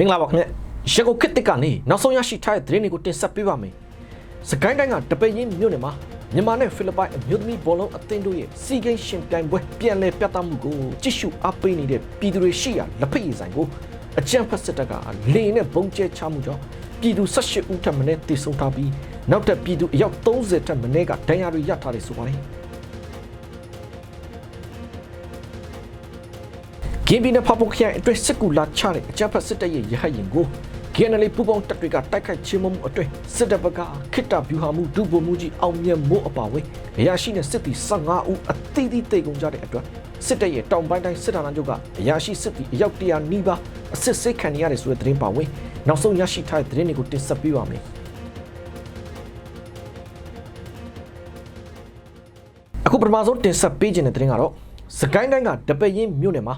မင်္ဂလာပါခင်ဗျရန်ကုန်ခေတ်တစ်ကနေနောက်ဆုံးရရှိထားတဲ့သတင်းတွေကိုတင်ဆက်ပေးပါမယ်စကိုင်းတိုင်းကတပည့်ရင်းမြို့နယ်မှာမြန်မာနဲ့ဖိလစ်ပိုင်အမျိုးသမီးဘောလုံးအသင်းတို့ရဲ့စီဂိမ်းရှင်ပြိုင်ပွဲပြန်လည်ပြသမှုကိုကြည့်ရှုအားပေးနေတဲ့ပြည်သူတွေရှိရာလက်ဖက်ရည်ဆိုင်ကိုအကြံဖက်စစ်တပ်ကလေနဲ့ဘုံကျဲချမှုကြောင့်ပြည်သူ18ဦးထပ်မံတည်ဆုံထားပြီးနောက်ထပ်ပြည်သူအယောက်30ထပ်မံကဒဏ်ရာတွေရထားတယ်ဆိုပါတယ် ကင်းပြည်နယ်ဖဖို့ခရိုင်အတွင်းစစ်ကူလာချတဲ့အကြမ်းဖက်စစ်တပ်ရဲ့ရဟတ်ရင်ကို KNL ပူပေါင်းတပ်တွေကတိုက်ခိုက်ချင်းမမှုအတွင်းစစ်တပ်ဘက်ကခိတ္တဗျူဟာမှုဒုဗိုလ်မှုကြီးအောင်မြတ်မိုးအပါအဝင်အရာရှိနဲ့စစ်သည်15ဦးအသီးသီးတိတ်ကုန်ကြတဲ့အတွက်စစ်တပ်ရဲ့တောင်ပိုင်းတိုင်းစစ်ဌာနချုပ်ကအရာရှိစစ်သည်အယောက်100နီးပါးအစစ်ဆေးခံရတဲ့ဆိုတဲ့သတင်းပါဝင်နောက်ဆုံးရရှိထားတဲ့သတင်းတွေကိုတင်ဆက်ပေးပါမယ်အခုပထမဆုံးတင်ဆက်ပေးခြင်းတဲ့သတင်းကတော့စကိုင်းတိုင်းကတပည့်ရင်းမြို့နယ်မှာ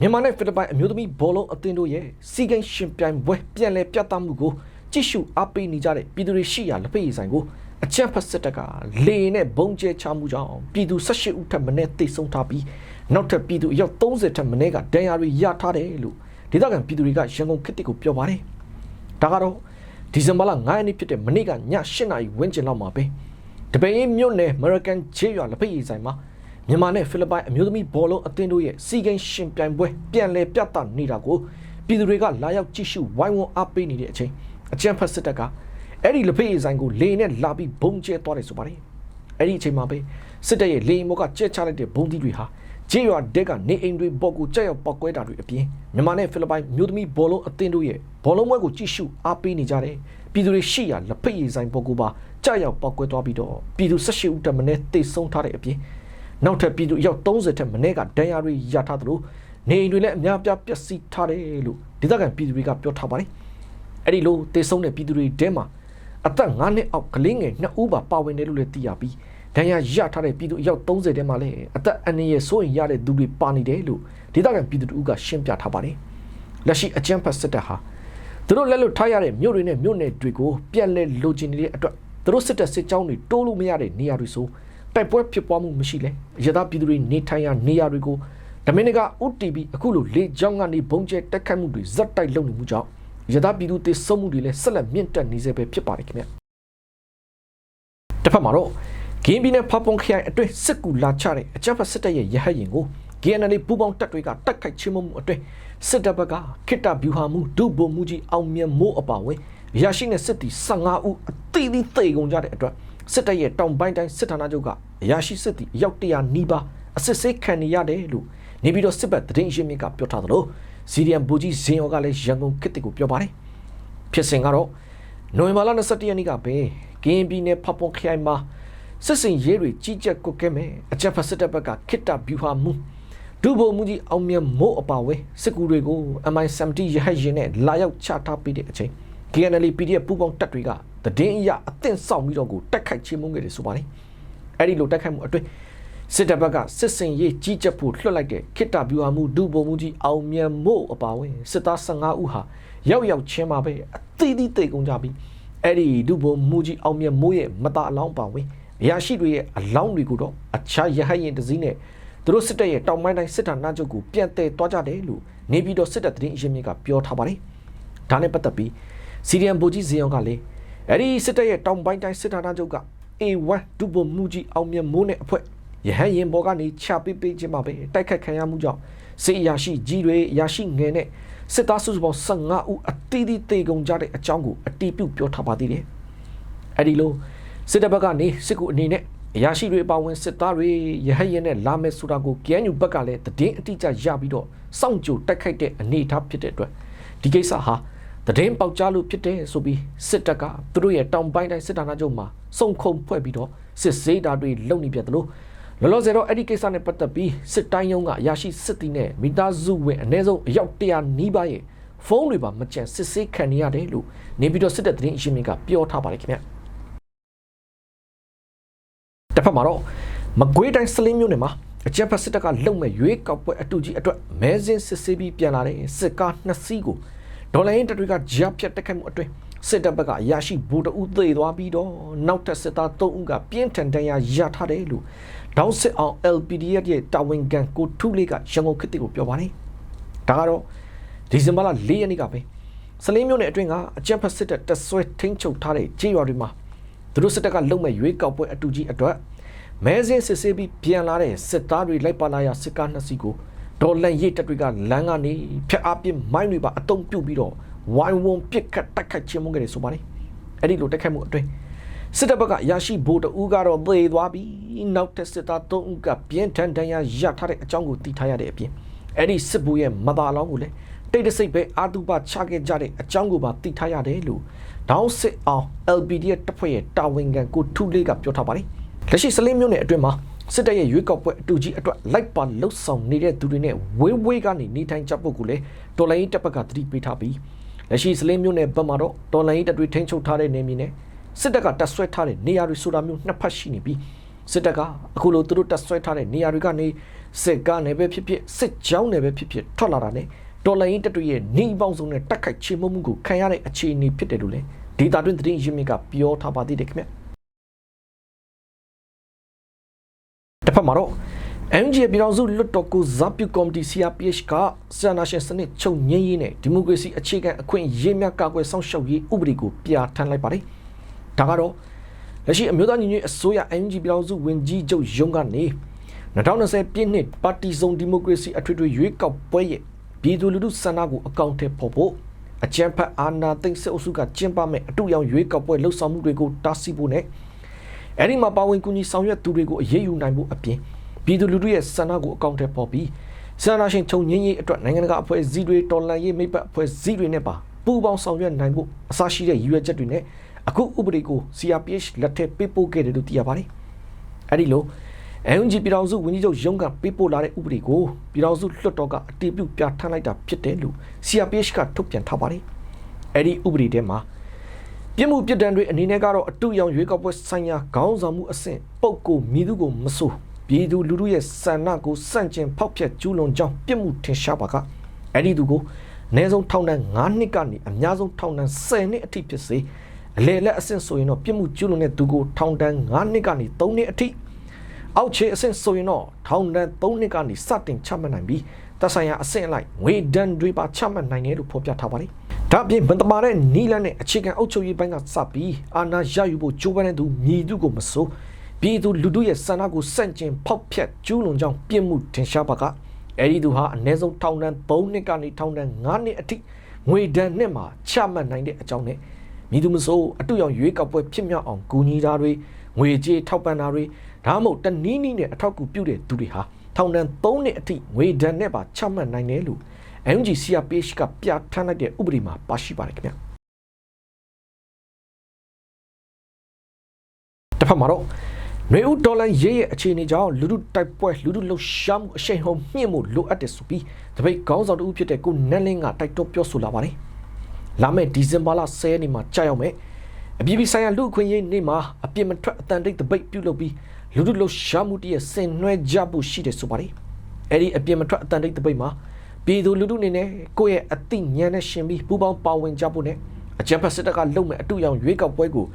မြန်မာနဲ့ဖိလစ်ပိုင်အမျိုးသမီးဘောလုံးအသင်းတို့ရဲ့စီဂိမ်းရှင်ပြိုင်ပွဲပြန်လည်ပြသမှုကိုကြည့်ရှုအားပေးနေကြတဲ့ပြည်သူတွေရှိရာလက်ဖက်ရည်ဆိုင်ကိုအကြံဖတ်စစ်တပ်ကလေနဲ့ဘုံကျဲချမှုကြောင့်ပြည်သူ18ဦးထပ်မံတိတ်ဆုံးထားပြီးနောက်ထပ်ပြည်သူအယောက်30ထပ်မံကဒဏ်ရာတွေရထားတယ်လို့ဒေသခံပြည်သူတွေကရန်ကုန်ခေတ်တစ်ကိုပြောပါတယ်။ဒါကတော့ဒီဇင်ဘာလ9ရက်နေ့ဖြစ်တဲ့မနေ့ကည8နာရီဝန်းကျင်လောက်မှာပဲတပင်းမြို့နယ် American ဂျေးရွာလက်ဖက်ရည်ဆိုင်မှာ မြန်မာနဲ့ဖိလစ်ပိုင်အမျိုးသမီးဘောလုံးအသင်းတို့ရဲ့စီဂိမ်းရှင်ပြိုင်ပွဲပြန်လည်ပြသနေတာကိုပြည်သူတွေကလာရောက်ကြည့်ရှုဝိုင်းဝန်းအားပေးနေတဲ့အချိန်အကြံဖက်စစ်တပ်ကအဲ့ဒီလက်ဖေးရဆိုင်ကိုလေနဲ့လာပြီးဘုံကျဲသွားတယ်ဆိုပါတယ်အဲ့ဒီအချိန်မှာပဲစစ်တပ်ရဲ့လေမောကကျဲချလိုက်တဲ့ဘုံသီးတွေဟာဂျေရွာဒက်ကနေအိမ်တွေပေါ်ကိုကြောက်ရောက်ပောက်ကွဲတာတွေအပြင်မြန်မာနဲ့ဖိလစ်ပိုင်မျိုးသမီးဘောလုံးအသင်းတို့ရဲ့ဘောလုံးပွဲကိုကြည့်ရှုအားပေးနေကြတယ်ပြည်သူတွေရှိရာလက်ဖေးရဆိုင်ပေါ်ကိုပါကြောက်ရောက်ပောက်ကွဲသွားပြီးတော့ပြည်သူ18ဦးတမနဲ့တိတ်ဆုံးထားတဲ့အပြင် နောက်ထပ်ပြည်သူအယောက်30ထက်မနည်းကဒဏ်ရာတွေရထားသလိုနေအိမ်တွေလည်းအများပြားပျက်စီးထားတယ်လို့ဒေသခံပြည်သူတွေကပြောထားပါတယ်အဲ့ဒီလိုတေဆုံးတဲ့ပြည်သူတွေတဲမှာအသက်9နှစ်အောက်ကလေးငယ်2ဦးပါပါဝင်တယ်လို့လည်းသိရပြီးဒဏ်ရာရထားတဲ့ပြည်သူအယောက်30တဲမှာလည်းအသက်အန္တရာယ်စိုးရိမ်ရတဲ့သူတွေပါနေတယ်လို့ဒေသခံပြည်သူတို့ကရှင်းပြထားပါတယ်လက်ရှိအကြမ်းဖက်စစ်တပ်ဟာသူတို့လက်လွတ်ထားရတဲ့မြို့တွေနဲ့မြို့နယ်တွေကိုပြန်လဲလိုချင်နေတဲ့အတွက်သူတို့စစ်တပ်စစ်ကြောင်းတွေတိုးလို့မရတဲ့နေရာတွေဆို တိုက်ပွဲဖြစ်ပွားမှုမရှိလဲရသပြည်သူတွေနေထိုင်ရာနေရာတွေကိုဒမင်နက UTB အခုလိုလေကြောင်းကနေဘုံကျဲတက်ခတ်မှုတွေဇက်တိုက်လုပ်နေမှုကြောင့်ရသပြည်သူတေဆုံးမှုတွေလည်းဆက်လက်မြင့်တက်နေစေပဲဖြစ်ပါတယ်ခင်ဗျတစ်ဖက်မှာတော့ဂင်းပြည်နယ်ဖပုံခရိုင်အတွင်းစစ်ကူလာချတဲ့အကြမ်းဖက်စစ်တပ်ရဲ့ရဟတ်ရင်ကို GNL ပူပေါင်းတပ်တွေကတိုက်ခိုက်ချင်းမှုအတွင်းစစ်တပ်ဘက်ကခိတ္တဗျူဟာမှုဒုဗိုလ်မှုကြီးအောင်မြတ်မိုးအပါဝင်ရရှိတဲ့စစ်တီ15ဦးအသီးသီးသိကုန်ကြတဲ့အတွက် စစ်တပ်ရဲ့တောင်ပိုင်းတိုင်းစစ်ဌာနချုပ်ကအရာရှိစစ်တီအယောက်100နီးပါးအစစ်ဆေးခံနေရတယ်လို့နေပြီးတော့စစ်ဘက်သတင်းရင်းမြစ်ကပြောထားသလိုစီရီယံဘူကြီးဇင်ယောကလည်းရန်ကုန်ခေတ်ကိုပြောပါတယ်ဖြစ်စဉ်ကတော့နိုဝင်ဘာလ21ရက်နေ့ကပဲကင်းပြည်နယ်ဖပွန်ခရိုင်မှာစစ်စင်ရေးတွေကြီးကြပ်ကွက်ကဲမဲ့အကြမ်းဖက်စစ်တပ်ဘက်ကခိတ္တဗျူဟာမှုဒုဗိုလ်မှူးကြီးအောင်မြတ်မိုးအပါဝဲစစ်ကူတွေကို MI70 ရဟတ်ရင်နဲ့လာရောက်ချထားပေးတဲ့အချိန် KNL PDF ပူးပေါင်းတပ်တွေကတည်င်းအရအသင့်ဆောင်ပြီးတော့ကိုတက်ခိုက်ချင်းမုန်းခဲ့တယ်ဆိုပါတယ်အဲ့ဒီလိုတက်ခိုက်မှုအတွင်းစစ်တပ်ဘက်ကစစ်စင်ရေးကြီးကြပ်ဖို့လွှတ်လိုက်တဲ့ခိတ္တဗျူဟာမှုဒုဗိုလ်မှူးကြီးအောင်မြတ်မို့အပါဝင်စစ်သား15ဦးဟာရောက်ရောက်ချင်းမှာပဲအသီးသီးတိတ်ကုန်ကြပြီးအဲ့ဒီဒုဗိုလ်မှူးကြီးအောင်မြတ်မို့ရဲ့မသားအလောင်းပါဝင်အရာရှိတွေရဲ့အလောင်းတွေကိုတော့အခြားရဟတ်ရင်တစည်းနဲ့သူတို့စစ်တပ်ရဲ့တောင်ပိုင်းတိုင်းစစ်ဌာနချုပ်ကိုပြန်တည်သွားကြတယ်လို့နေပြည်တော်စစ်တပ်သတင်းအရင်းမြစ်ကပြောထားပါတယ်ဒါနဲ့ပတ်သက်ပြီး စီရီယံဘူကြီးဇေယျောင်ကလည်းအဲ့ဒီစစ်တပ်ရဲ့တောင်ပိုင်းတိုင်းစစ်ဌာနချုပ်က A1 ဒုဗိုလ်မှူးကြီးအောင်မြတ်မိုးနဲ့အဖွဲ့ရဟန်းရင်ဘော်ကနေချပေးပေးခြင်းမှာပဲတိုက်ခတ်ခံရမှုကြောင့်စစ်အရာရှိကြီးတွေအရာရှိငယ်နဲ့စစ်သားစုစုပေါင်း15ဦးအတီးတီးတေကုန်ကြတဲ့အကြောင်းကိုအတီးပြုတ်ပြောထားပါသေးတယ်။အဲ့ဒီလိုစစ်တပ်ဘက်ကနေစစ်ကူအနေနဲ့အရာရှိတွေအပါဝင်စစ်သားတွေရဟန်းရင်နဲ့လာမယ်ဆိုတာကို KNU ဘက်ကလည်းတည်င်းအတိအကျရပြီးတော့စောင့်ကြိုတိုက်ခိုက်တဲ့အနေအထားဖြစ်တဲ့အတွက်ဒီကိစ္စဟာ တည်င်းပေါက်ကြားလို့ဖြစ်တယ်ဆိုပြီးစစ်တပ်ကသူတို့ရဲ့တောင်ပိုင်းတိုင်းစစ်ဌာနချုပ်မှာစုံခုံဖွဲ့ပြီးတော့စစ်ဆေးတာတွေလုပ်နေပြတယ်လို့လောလောဆယ်တော့အဲ့ဒီကိစ္စနဲ့ပတ်သက်ပြီးစစ်တိုင်းရုံးကအရာရှိစစ်တီနဲ့မိသားစုဝင်အ ਨੇ ဆုံးအယောက်100နီးပါးရဲ့ဖုန်းတွေပါမကြံစစ်ဆေးခံနေရတယ်လို့နေပြီးတော့စစ်တပ်သတင်းအရှင်မြင့်ကပြောထားပါတယ်ခင်ဗျတစ်ဖက်မှာတော့မကွေးတိုင်းစလင်းမြို့နယ်မှာအကြက်ဖက်စစ်တပ်ကလုံမဲ့ရွေးကောက်ပွဲအတူကြီးအတွက်မဲစင်းစစ်ဆေးပြီးပြန်လာတဲ့စစ်ကားနှစ်စီးကို ဒေါ်လာရင်းတပ်တွေကဂျားဖြတ်တက်ခိုက်မှုအတွင်းစစ်တပ်ဘက်ကအရာရှိဗိုလ်တအုပ်သေသွားပြီးတော့နောက်ထပ်စစ်သား3ဦးကပြင်းထန်ဒဏ်ရာရထားတယ်လို့ဒေါင်းစစ်အောင် LPDF ရဲ့တာဝန်ခံကိုထုလေးကရန်ကုန်ခေတ်ကိုပြောပါတယ်။ဒါကတော့ဒီဇင်ဘာလ4ရက်နေ့ကပဲစလင်းမြို့နယ်အတွင်းကအကြမ်းဖက်စစ်တပ်တပ်ဆွဲထိန်းချုပ်ထားတဲ့ကြေးရွာတွေမှာသူတို့စစ်တပ်ကလုံမဲ့ရွေးကောက်ပွဲအတူကြီးအတွက်မဲစင်းစစ်ဆေးပြီးပြန်လာတဲ့စစ်သားတွေလိုက်ပါလာရစစ်ကားနှစ်စီးကို ဒေါ်လန်ရိတ်တပ်တွေကလမ်းကနေဖျက်အပစ်မိုင်းတွေပါအုံပြုတ်ပြီးတော့ဝိုင်းဝန်းပစ်ခတ်တိုက်ခတ်ခြင်းမုန်းခဲ့တယ်ဆိုပါတယ်အဲ့ဒီလိုတိုက်ခတ်မှုအတွင်းစစ်တပ်ဘက်ကရရှိဗိုလ်တအူးကတော့သေသွားပြီးနောက်ထပ်စစ်သား၃ဦးကပြင်းထန်ဒဏ်ရာရထားတဲ့အကြောင်းကိုသိထားရတဲ့အပြင်အဲ့ဒီစစ်ဘိုးရဲ့မသားလောင်းကိုလည်းတိတ်တဆိတ်ပဲအာတုပချခဲ့ကြတဲ့အကြောင်းကိုပါသိထားရတယ်လို့ဒေါင်းစစ်အောင် LPD ရဲ့တပ်ဖွဲ့ရဲ့တာဝန်ခံကိုထူလေးကပြောထားပါတယ်လက်ရှိစလင်းမြို့နယ်အတွင်းမှာ စစ်တပ်ရဲ့ရွေးကောက်ပွဲအတူကြီးအတွက်လိုက်ပါလှုပ်ဆောင်နေတဲ့သူတွေနဲ့ဝေးဝေးကနေနေထိုင်ကြဖို့ကိုလည်းတော်လိုင်းတပ်ဘက်ကသတိပေးထားပြီးလက်ရှိစလင်းမြို့နယ်ဘက်မှာတော့တော်လိုင်းတပ်တွေထိန်းချုပ်ထားတဲ့နေမြေနဲ့စစ်တပ်ကတပ်ဆွဲထားတဲ့နေရာတွေဆိုတာမျိုးနှစ်ဖက်ရှိနေပြီးစစ်တပ်ကအခုလိုသူတို့တပ်ဆွဲထားတဲ့နေရာတွေကနေစစ်ကားနယ်ပဲဖြစ်ဖြစ်စစ်ကြောင်းနယ်ပဲဖြစ်ဖြစ်ထွက်လာတာနဲ့တော်လိုင်းတပ်တွေရဲ့နေပေါင်းစုံနဲ့တက်ခိုက်ချေမှုမှုကိုခံရတဲ့အခြေအနေဖြစ်တယ်လို့လည်းဒေတာတွင်သတင်းရင်းမြစ်ကပြောထားပါသေးတယ်ခင်ဗျ မှာတော့ MG ပြည်တော်စုလွတ်တော်ကိုဇပ်ပြုကော်မတီ CRPH ကစန္ဒရှင်စနစ်ချုပ်ငင်းရေးနဲ့ဒီမိုကရေစီအခြေခံအခွင့်အရေးများကာကွယ်စောင့်ရှောက်ရေးဥပဒေကိုပြဋ္ဌာန်းလိုက်ပါတယ်။ဒါကတော့လက်ရှိအမျိုးသားညီညွတ်ရေးအစိုးရ MG ပြည်တော်စုဝင်ကြီးချုပ်ရုံးကနေ2020ပြည့်နှစ်ပါတီစုံဒီမိုကရေစီအထွေထွေရွေးကောက်ပွဲရဲ့ပြည်သူလူထုစန္ဒကိုအကောင့်ထဲပေါ်ဖို့အကြံဖတ်အာဏာသိမ်းစစ်အုပ်စုကကျင်းပမဲ့အတူရောင်ရွေးကောက်ပွဲလှုပ်ဆောင်မှုတွေကိုတားဆီးဖို့နဲ့ အဲ့ဒီမှာပါဝင်ကူညီဆောင်ရွက်သူတွေကိုအရေးယူနိုင်ဖို့အပြင်ပြည်သူလူထုရဲ့စန္ဒကိုအကောင့်ထဲပေါ်ပြီးဆန္ဒရှင်ချုပ်ငင်းရေးအတွက်နိုင်ငံတကာအဖွဲ့အစည်းတွေတော်လှန်ရေးမိတ်ပတ်အဖွဲ့အစည်းတွေနဲ့ပါပူးပေါင်းဆောင်ရွက်နိုင်ဖို့အစရှိတဲ့ရည်ရွယ်ချက်တွေနဲ့အခုဥပဒေကို CRPH လက်ထက်ပေးပို့ခဲ့တယ်လို့သိရပါတယ်။အဲ့ဒီလို NUG ပြည်တော်စုဝန်ကြီးချုပ်ရုံးကပေးပို့လာတဲ့ဥပဒေကိုပြည်တော်စုလွှတ်တော်ကအတည်ပြုပြဋ္ဌာန်းလိုက်တာဖြစ်တယ်လို့ CRPH ကထုတ်ပြန်ထားပါတယ်။အဲ့ဒီဥပဒေထဲမှာ ပြစ်မှုပြစ်ဒဏ်တွေအနေနဲ့ကတော့အတူရောင်ရွေးကောက်ပွဲဆိုင်ရာခေါင်းဆောင်မှုအဆင့်ပုတ်ကိုမြည်သူကိုမဆိုးပြည်သူလူထုရဲ့ဆန္ဒကိုစန့်ကျင်ဖောက်ဖျက်ကျူးလွန်ကြောင်းပြစ်မှုထင်ရှားပါကအဲ့ဒီသူကိုအနည်းဆုံးထောင်ဒဏ်9နှစ်ကနေအများဆုံးထောင်ဒဏ်10နှစ်အထိဖြစ်စေအလေလက်အဆင့်ဆိုရင်တော့ပြစ်မှုကျူးလွန်တဲ့သူကိုထောင်ဒဏ်9နှစ်ကနေ3နှစ်အထိအောက်ခြေအဆင့်ဆိုရင်တော့ထောင်ဒဏ်3နှစ်ကနေစတင်ချမှတ်နိုင်ပြီးသက်ဆိုင်ရာအဆင့်အလိုက်ငွေဒဏ်တွေပါချမှတ်နိုင်တယ်လို့ဖော်ပြထားပါတယ်။ ဒါ့အပြင်မတမာတဲ့နီလန်းနဲ့အခြေခံအုပ်ချုပ်ရေးပိုင်းကစပြီးအာဏာရယူဖို့ကြိုးပမ်းတဲ့သူမြည်သူကိုမစိုးပြည်သူလူထုရဲ့ဆန္ဒကိုစန့်ကျင်ဖောက်ဖျက်ကျူးလွန်ကြောင်းပြစ်မှုထင်ရှားပါကအဲ့ဒီသူဟာအ ਨੇ ဆုံးထောင်ဒဏ်3နှစ်ကနေထောင်ဒဏ်9နှစ်အထိငွေဒဏ်နဲ့မှချမှတ်နိုင်တဲ့အကြောင်းနဲ့မိသူမဆိုးအတူရောင်ရွေးကောက်ပွဲဖြစ်မြောက်အောင်ကူညီတာတွေငွေကြေးထောက်ပံ့တာတွေဒါမှမဟုတ်တနည်းနည်းနဲ့အထောက်အကူပြုတဲ့သူတွေဟာထောင်ဒဏ်3နှစ်အထိငွေဒဏ်နဲ့ပါချမှတ်နိုင်တယ်လို့ MG CRPH ကပြဋ္ဌာန်းလိုက်တဲ့ဥပဒေမှာပါရှိပါတယ်ခင်ဗျတစ်ဖက်မှာတော့နွေဦးဒေါ်လာရေးရဲ့အခြေအနေကြောင့်လူလူတိုက်ပွဲလူလူလှုပ်ရှားမှုအရှိန်ဟုန်မြင့်မှုလိုအပ်တယ်ဆိုပြီးတပိတ်ခေါင်းဆောင်တူဖြစ်တဲ့ကိုနက်လင်းကတိုက်တွန်းပြောဆိုလာပါတယ်။လာမယ့်ဒီဇင်ဘာလ10ရက်နေ့မှာကြာရောက်မယ်။အပြည်ပြည်ဆိုင်ရာလူ့အခွင့်အရေးနေ့မှာအပြစ်မထွက်အတန်တိတ်တပိတ်ပြုလုပ်ပြီးလူလူလှုပ်ရှားမှုတည်းရဲ့ဆင်နွှဲကြဖို့ရှိတယ်ဆိုပါတယ်။အဲ့ဒီအပြစ်မထွက်အတန်တိတ်တပိတ်မှာ ပြည်သူလူထုအနေနဲ့ကိုယ့်ရဲ့အသိဉာဏ်နဲ့ရှင်ပြီးပူးပေါင်းပါဝင်ကြဖို့နဲ့အကြံဖက်စစ်တပ်ကလုံမဲ့အတူရောင်ရွေးကောက်ပွဲကို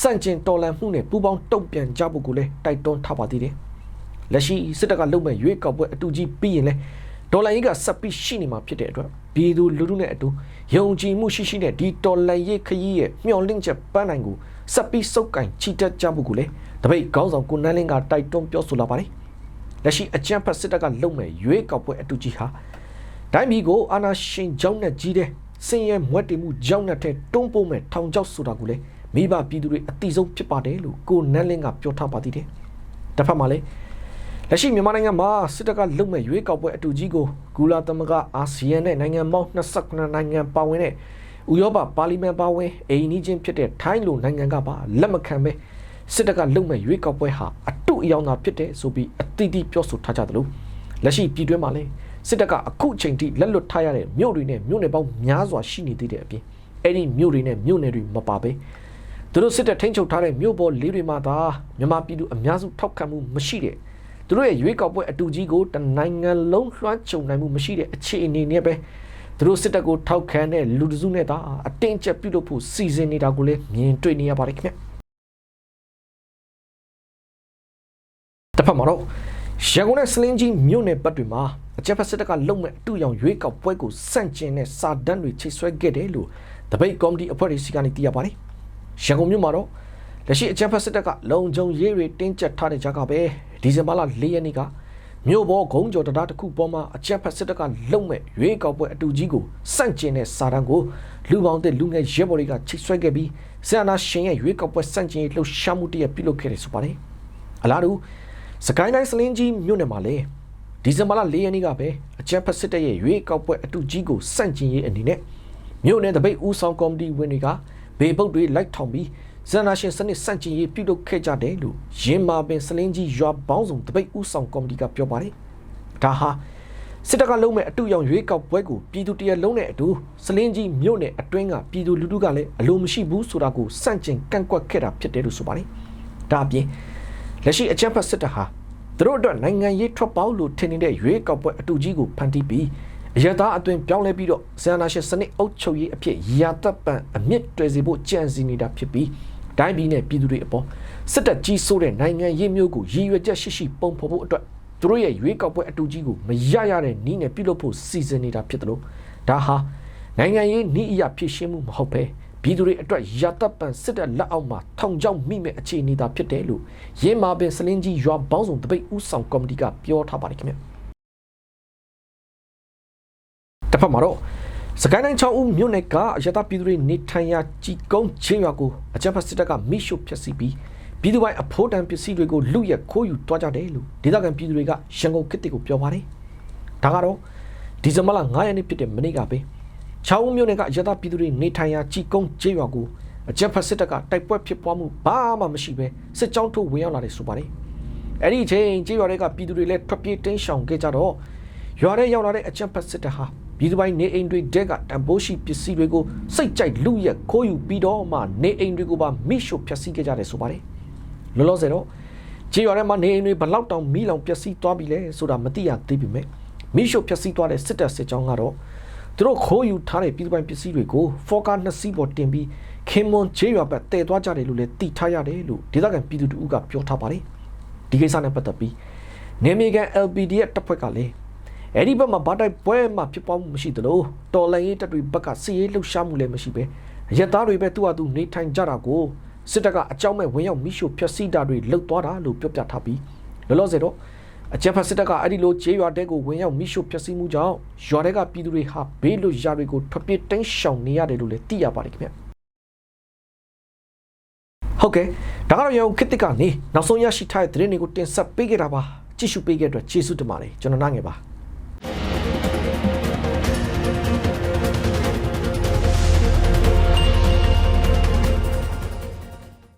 စန့်ကျင်တော်လှန်မှုနဲ့ပူးပေါင်းတုံ့ပြန်ကြဖို့ကိုလည်းတိုက်တွန်းထားပါသေးတယ်။လက်ရှိစစ်တပ်ကလုံမဲ့ရွေးကောက်ပွဲအတူကြီးပြီးရင်လည်းဒေါ်လာရေးကဆက်ပြီးရှိနေမှာဖြစ်တဲ့အတွက်ပြည်သူလူထုနဲ့အတူယုံကြည်မှုရှိရှိနဲ့ဒီဒေါ်လာရေးခရီးရဲ့မျှော်လင့်ချက်ပန်းနိုင်ကိုဆက်ပြီးစုပ်ကင်ချီတက်ကြဖို့ကိုလည်းတပိတ်ခေါင်းဆောင်ကိုနန်းလင်းကတိုက်တွန်းပြောဆိုလာပါတယ်။လက်ရှိအကြံဖက်စစ်တပ်ကလုံမဲ့ရွေးကောက်ပွဲအတူကြီးဟာ တိုင်းပြည်ကိုအာဏာရှင်ကြောင်းနဲ့ကြီးတဲ့စင်ရဲမွက်တည်မှုကြောင်းနဲ့ထဲတွန်းပို့မဲ့ထောင်ချောက်ဆိုတာကိုလည်းမိဘပြည်သူတွေအတိဆုံးဖြစ်ပါတယ်လို့ကိုနန်းလင်းကပြောထားပါသေးတယ်။တစ်ဖက်မှာလည်းလက်ရှိမြန်မာနိုင်ငံမှာစစ်တပ်ကလုံမဲ့ရွေးကောက်ပွဲအတူကြီးကိုဂူလာသမဂအာဆီယံနဲ့နိုင်ငံပေါင်း28နိုင်ငံပါဝင်တဲ့ဥရောပပါလီမန်ပါဝင်အိမ်နီးချင်းဖြစ်တဲ့ထိုင်းလိုနိုင်ငံကပါလက်မခံပဲစစ်တပ်ကလုံမဲ့ရွေးကောက်ပွဲဟာအတုအယောင်သာဖြစ်တယ်ဆိုပြီးအတိအကျပြောဆိုထားကြသလိုလက်ရှိပြည်တွင်းမှာလည်း စစ်တပ်ကအခုချိန်ထိလက်လွတ်ထားရတဲ့မြို့တွေနဲ့မြို့နယ်ပေါင်းများစွာရှိနေသေးတဲ့အပြင်အဲ့ဒီမြို့တွေနဲ့မြို့နယ်တွေမပါပဲသူတို့စစ်တပ်ထိန်းချုပ်ထားတဲ့မြို့ပေါ်လေးတွေမှာသာမြန်မာပြည်သူအများစုထောက်ခံမှုမရှိတဲ့သူတို့ရဲ့ရွေးကောက်ပွဲအတူကြီးကိုတနိုင်ငံလုံးလွှမ်းခြုံနိုင်မှုမရှိတဲ့အခြေအနေနဲ့ပဲသူတို့စစ်တပ်ကိုထောက်ခံတဲ့လူတစုနဲ့သာအတင်းကျပ်ပြုလုပ်ဖို့စီစဉ်နေတာကိုလည်းမြင်တွေ့နေရပါတယ်ခင်ဗျတစ်ဖက်မှာတော့ရန်ကုန်နဲ့စလင်းကြီးမြို့နယ်ဘက်တွေမှာ အကြက်ဖက်စစ်တပ်ကလုံမဲ့အတူရောင်ရွေးကောက်ပွဲကိုစန့်ကျင်တဲ့စာတမ်းတွေချိတ်ဆွဲခဲ့တယ်လို့တပိတ်ကော်မတီအဖွဲ့တွေစီကနေသိရပါတယ်ရန်ကုန်မြို့မှာတော့လက်ရှိအကြက်ဖက်စစ်တပ်ကလုံခြုံရေးတွေတင်းကျပ်ထားတဲ့ကြားကပဲဒီဇင်ဘာလ၄ရက်နေ့ကမြို့ပေါ်ဂုံးကျော်တရားတစ်ခုပေါ်မှာအကြက်ဖက်စစ်တပ်ကလုံမဲ့ရွေးကောက်ပွဲအတူကြီးကိုစန့်ကျင်တဲ့စာတမ်းကိုလူပေါင်းတဲ့လူငယ်ရဲဘော်တွေကချိတ်ဆွဲခဲ့ပြီးဆန္ဒရှင်ရဲ့ရွေးကောက်ပွဲစန့်ကျင်ရေးလှုပ်ရှားမှုတရက်ပြုလုပ်ခဲ့တယ်ဆိုပါတယ်အလားတူစကိုင်းတိုင်းစလင်းကြီးမြို့နယ်မှာလည်း ဒီဇင်ဘာလ၄ရက်နေ့ကပဲအကြံဖက်စစ်တပ်ရဲ့ရွေးကောက်ပွဲအတူကြီးကိုစန့်ကျင်ရေးအနေနဲ့မြို့နယ်တပိတ်ဦးဆောင်ကော်မတီဝင်တွေကဘေပုတ်တွေလိုက်ထောင်ပြီးဇန်နာရှင်စနစ်စန့်ကျင်ရေးပြုလုပ်ခဲ့ကြတယ်လို့ရင်းမာပင်စလင်းကြီးရွာပေါင်းစုံတပိတ်ဦးဆောင်ကော်မတီကပြောပါတယ်။ဒါဟာစစ်တပ်ကလုံးမဲ့အတူရောင်ရွေးကောက်ပွဲကိုပြည်သူတရလုံးနဲ့အတူစလင်းကြီးမြို့နယ်အတွင်းကပြည်သူလူထုကလည်းအလိုမရှိဘူးဆိုတာကိုစန့်ကျင်ကန့်ကွက်ခဲ့တာဖြစ်တယ်လို့ဆိုပါတယ်။ဒါအပြင်လက်ရှိအကြံဖက်စစ်တပ်ဟာ သူတို့အတွက်နိုင်ငံရေးထွက်ပေါက်လို့ထင်နေတဲ့ရွေးကောက်ပွဲအတူကြီးကိုဖန်တီးပြီးအရသာအသွင်ပြောင်းလဲပြီးတော့ဇန်နာရှင်စနစ်အုပ်ချုပ်ရေးအဖြစ်ရာတပ်ပံအမြင့်တွယ်စေဖို့ကြံစည်နေတာဖြစ်ပြီးတိုင်းပြည်နဲ့ပြည်သူတွေအပေါ်စစ်တပ်ကြီးစိုးတဲ့နိုင်ငံရေးမျိုးကိုရည်ရွယ်ချက်ရှိရှိပုံဖော်ဖို့အတွက်သူတို့ရဲ့ရွေးကောက်ပွဲအတူကြီးကိုမရရတဲ့နီးနဲ့ပြုလုပ်ဖို့စီစဉ်နေတာဖြစ်တယ်လို့ဒါဟာနိုင်ငံရေးနီးအရာဖြစ်ရှင်းမှုမဟုတ်ပဲ ပြည်သူတွေအတွက်ရာတပ်ပံစစ်တပ်လက်အောက်မှာထောင်ချောက်မိမဲ့အခြေအနေသာဖြစ်တယ်လို့ရင်းမာပင်စလင်းကြီးရွာပေါင်းစုံတပိတ်ဦးဆောင်ကော်မတီကပြောထားပါတယ်ခင်ဗျတစ်ဖက်မှာတော့စကိုင်းတိုင်း6ဦးမြို့နယ်ကအရတာပြည်သူတွေနေထိုင်ရာជីကုန်းချင်းရွာကိုအကြမ်းဖက်စစ်တပ်ကမိရှုဖျက်ဆီးပြီးပြည်သူပိုင်းအဖို့တန်ပစ္စည်းတွေကိုလူရက်ခိုးယူတွားကြတယ်လို့ဒေသခံပြည်သူတွေကရန်ကုန်ခေတ်တစ်ကိုပြောပါတယ်ဒါကတော့ဒီဇင်ဘာလ9ရက်နေ့ဖြစ်တဲ့မနေ့ကပဲ ချောင်းဦးမြို့နယ်ကအရတာပြည်သူတွေနေထိုင်ရာជីကုန်းချင်းရွာကိုအကြမ်းဖက်စစ်တပ်ကတိုက်ပွဲဖြစ်ပွားမှုဘာမှမရှိပဲစစ်ကြောင်းထုတ်ဝင်ရောက်လာတယ်ဆိုပါတယ်အဲ့ဒီအချိန်ကြေးရွာတွေကပြည်သူတွေလည်းထွက်ပြေးတင်းရှောင်ခဲ့ကြတော့ရွာထဲရောက်လာတဲ့အကြမ်းဖက်စစ်တပ်ဟာပြည်သူပိုင်းနေအိမ်တွေတဲကတံပိုးရှိပစ္စည်းတွေကိုစိတ်ကြိုက်လူရက်ခိုးယူပြီးတော့မှနေအိမ်တွေကိုပါမိရှို့ဖျက်ဆီးခဲ့ကြတယ်ဆိုပါတယ်လောလောဆယ်တော့ကြေးရွာထဲမှာနေအိမ်တွေဘလောက်တောင်မီးလောင်ပျက်စီးသွားပြီလဲဆိုတာမသိရသေးပေမဲ့မိရှို့ဖျက်ဆီးသွားတဲ့စစ်တပ်စစ်ကြောင်းကတော့ သူတို့ခိုးယူထားတဲ့ပြည်သူပိုင်းပစ္စည်းတွေကိုဖော်ကားနှစ်စီးပေါ်တင်ပြီးခင်မွန်ကြေးရွာဘက်တည်သွားကြတယ်လို့လည်းသိထားရတယ်လို့ဒေသခံပြည်သူတို့ကပြောထားပါတယ်ဒီကိစ္စနဲ့ပတ်သက်ပြီးနေမြေကန် LPD ရဲ့တပ်ဖွဲ့ကလည်းအဲ့ဒီဘက်မှာဘာတိုက်ပွဲမှဖြစ်ပွားမှုမရှိသလိုတော်လိုင်းရေးတပ်တွေဘက်ကစီရေးလှုပ်ရှားမှုလည်းမရှိပဲရက်သားတွေပဲသူ့အတူနေထိုင်ကြတာကိုစစ်တပ်ကအကြောင်းမဲ့ဝင်ရောက်မိရှို့ဖျက်ဆီးတာတွေလှုပ်သွားတာလို့ပြောပြထားပြီးလောလောဆယ်တော့ အကြမ်းဖက်စစ်တပ်ကအဲ့ဒီလိုကျေးရွာတဲကိုဝင်ရောက်မိရှို့ဖျက်ဆီးမှုကြောင့်ရွာတဲကပြည်သူတွေဟာဘေးလွတ်ရာတွေကိုထွက်ပြေးတိမ်းရှောင်နေရတယ်လို့လည်းသိရပါတယ်ခင်ဗျဟုတ်ကဲ့ဒါကတော့ရောခစ်တစ်ကနေနောက်ဆုံးရရှိထားတဲ့သတင်းတွေကိုတင်ဆက်ပေးခဲ့တာပါကြည့်ရှုပေးခဲ့တဲ့အတွက်ကျေးဇူးတင်ပါတယ်ကျွန်တော်နိုင်ငယ်ပါ